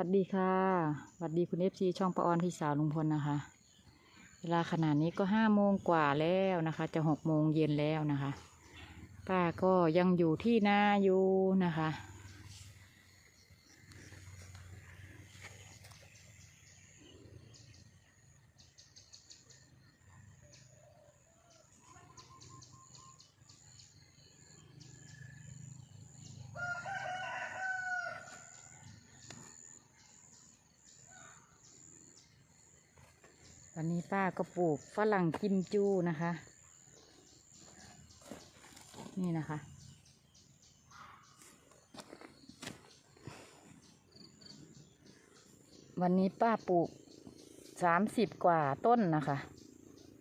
วัสดีค่ะสวัสดีคุณเอฟซีช่องปะออนพี่สาวลุงพลนะคะ เวลาขนาดนี้ก็ห้าโมงกว่าแล้วนะคะ จะหกโมงเย็นแล้วนะคะ ป้าก็ยังอยู่ที่นาอยู่นะคะ วันนี้ป้าก็ปลูกฝรั่งกิมจูนะคะ นี่นะคะ วันนี้ป้าปลูกสามสิบกว่าต้นนะคะ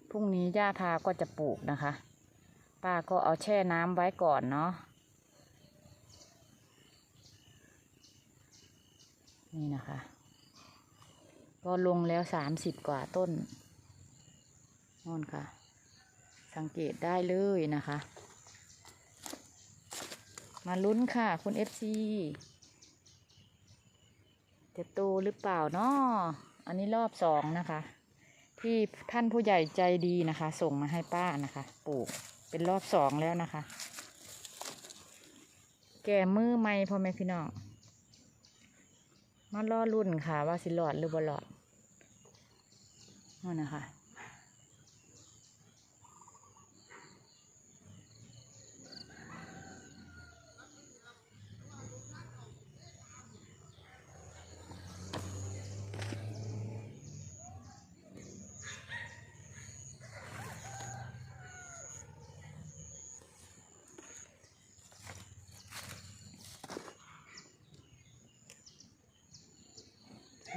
พรุ่งนี้ย่าทาก็จะปลูกนะคะ ป้าก็เอาแช่น้ำไว้ก่อนเนาะ นี่นะคะ ก็ลงแล้วสามสิบกว่าต้นนอนค่ะ สังเกตได้เลยนะคะ มาลุ้นค่ะคุณเอฟซีจะโตหรือเปล่าเนาะอันนี้รอบสองนะคะ ที่ท่านผู้ใหญ่ใจดีนะคะ ส่งมาให้ป้านะคะปลูกเป็นรอบสองแล้วนะคะ แก่มือไม่พ่อแม่พี่น้องมาล่อรุ่นค่ะว่าสิหลอดหรือบ่หลอด นั่นนะคะ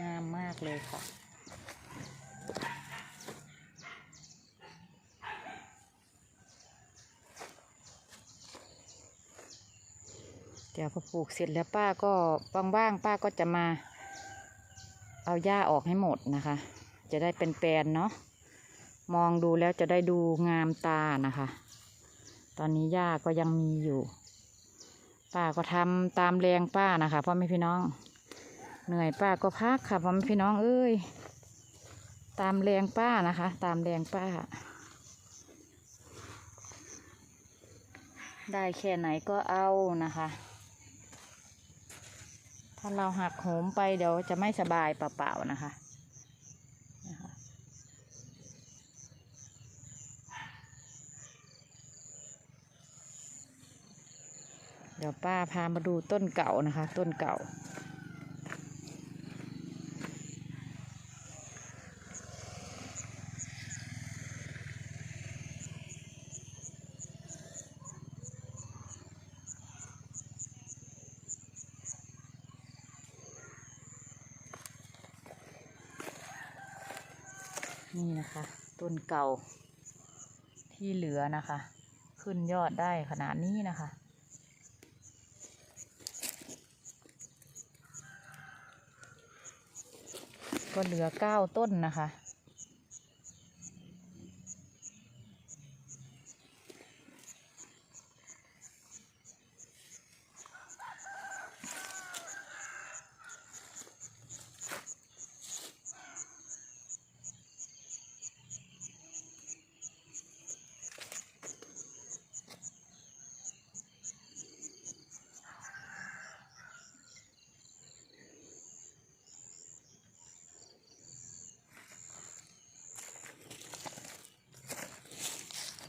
งามมากเลยค่ะ ดี๋ยวพอปลูกเสร็จแล้วป้าก็ว่างๆป้าก็จะมา เอาหญ้าออกให้หมดนะคะ จะได้เป็นแปลนเนาะมองดูแล้วจะได้ดูงามตานะคะ ตอนนี้หญ้าก็ยังมีอยู่ ป้าก็ทำตามแรงป้านะคะพ่อแม่พี่น้อง เหนื่อยป้าก็พักค่ะพ่อแม่พี่น้องเอ้ยตามแรงป้านะคะ ตามแรงป้า ได้แค่ไหนก็เอานะคะ ถ้าเราหักโหมไปเดี๋ยวจะไม่สบายเปล่าๆนะคะเดี๋ยวป้าพามาดูต้นเก่านะคะ ต้นเก่า นี่นะคะ ต้นเก่า ที่เหลือนะคะ ขึ้นยอดได้ขนาดนี้นะคะ ก็เหลือเก้าต้นนะคะ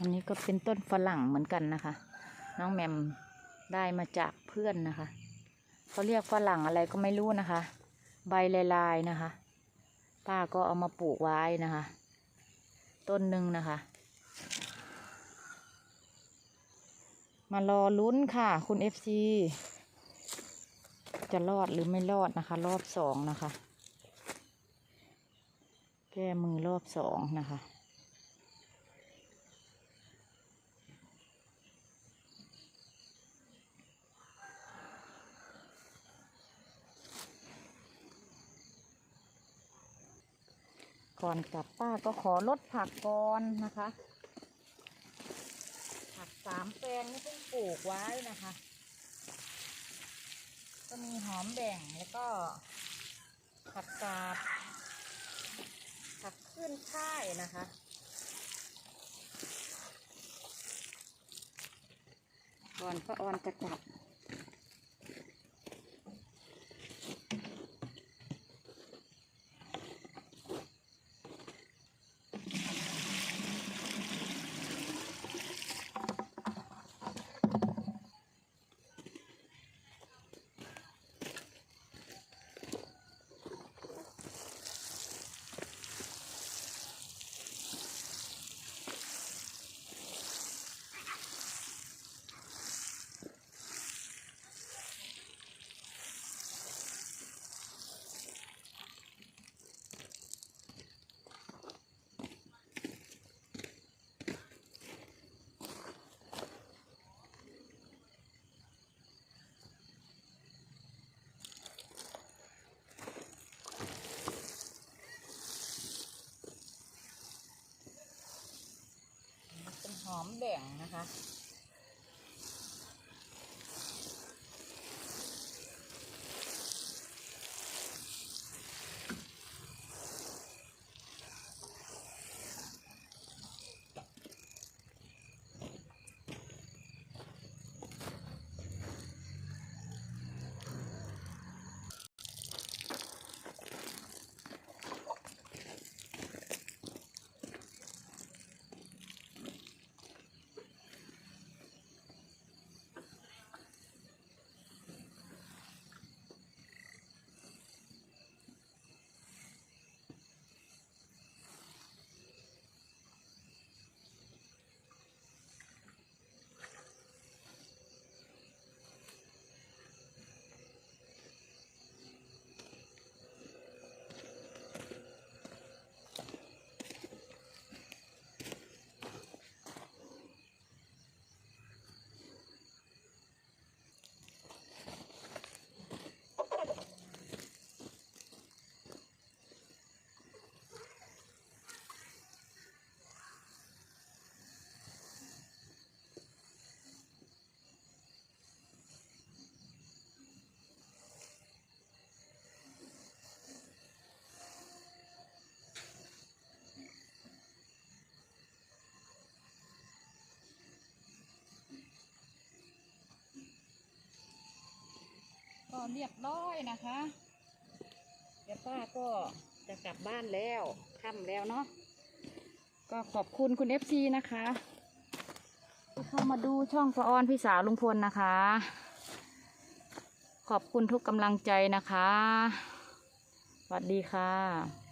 อันนี้ก็เป็นต้นฝรั่งเหมือนกันนะคะ น้องแหมมได้มาจากเพื่อนนะคะเขาเรียกฝรั่งอะไรก็ไม่รู้นะคะ ใบลายๆนะคะ ป้าก็เอามาปลูกไว้นะคะ ต้นหนึ่งนะคะ มารอลุ้นค่ะ คุณเอฟซีจะรอดหรือไม่รอดนะคะ รอบสองนะคะ แก้มือรอบสองนะคะ ก่อนกลับป้าก็ขอลดผักก่อนนะคะ ผักสามแปลงนี่เพิ่งปลูกไว้นะคะ ก็มีหอมแบ่งแล้วก็ผักกาดผักขึ้นช่ายนะคะก่อนป้าออนจะกลับ อมแบ่งนะคะ เรียบร้อยนะคะ เดี๋ยวป้าก็จะกลับบ้านแล้วค่ำแล้วเนาะก็ขอบคุณคุณเอฟซีนะคะที่เข้ามาดูช่องฟออนพี่สาวลุงพลนะคะ ขอบคุณทุกกำลังใจนะคะสวัสดีค่ะ